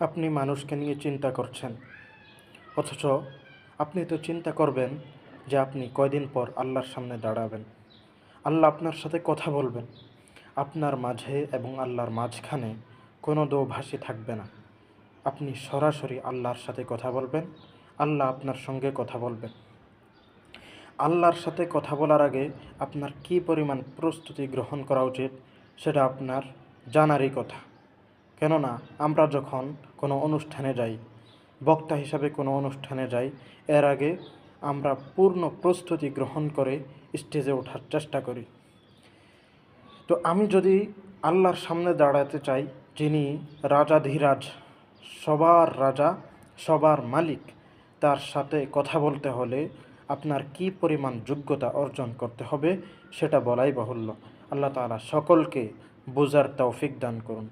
আপনি মানুষকে নিয়ে চিন্তা করছেন। অথচ আপনি তো চিন্তা করবেন যে আপনি কয়দিন পর আল্লাহর সামনে দাঁড়াবেন। আল্লাহ আপনার সাথে কথা বলবেন। আপনার মাঝে এবং আল্লাহর মাঝখানে কোনো দোভাষী থাকবে না। আপনি সরাসরি আল্লাহর সাথে কথা বলবেন। আল্লাহ আপনার সঙ্গে কথা বলবেন। আল্লাহর সাথে কথা বলার আগে আপনার কী পরিমাণ প্রস্তুতি গ্রহণ করা উচিত, সেটা আপনার জানারই কথা। কেননা আমরা যখন কোনো অনুষ্ঠানে যাই, বক্তা হিসাবে কোনো অনুষ্ঠানে যাই, এর আগে আমরা পূর্ণ প্রস্তুতি গ্রহণ করে স্টেজে ওঠার চেষ্টা করি। তো আমি যদি আল্লাহর সামনে দাঁড়াতে চাই, যিনি রাজাধিরাজ সবার রাজা, সবার মালিক, তার সাথে কথা বলতে হলে আপনার কি পরিমাণ যোগ্যতা অর্জন করতে হবে, সেটা বলাই বাহুল্য। আল্লাহ তালা সকলকে বোঝার তৌফিক দান করুন।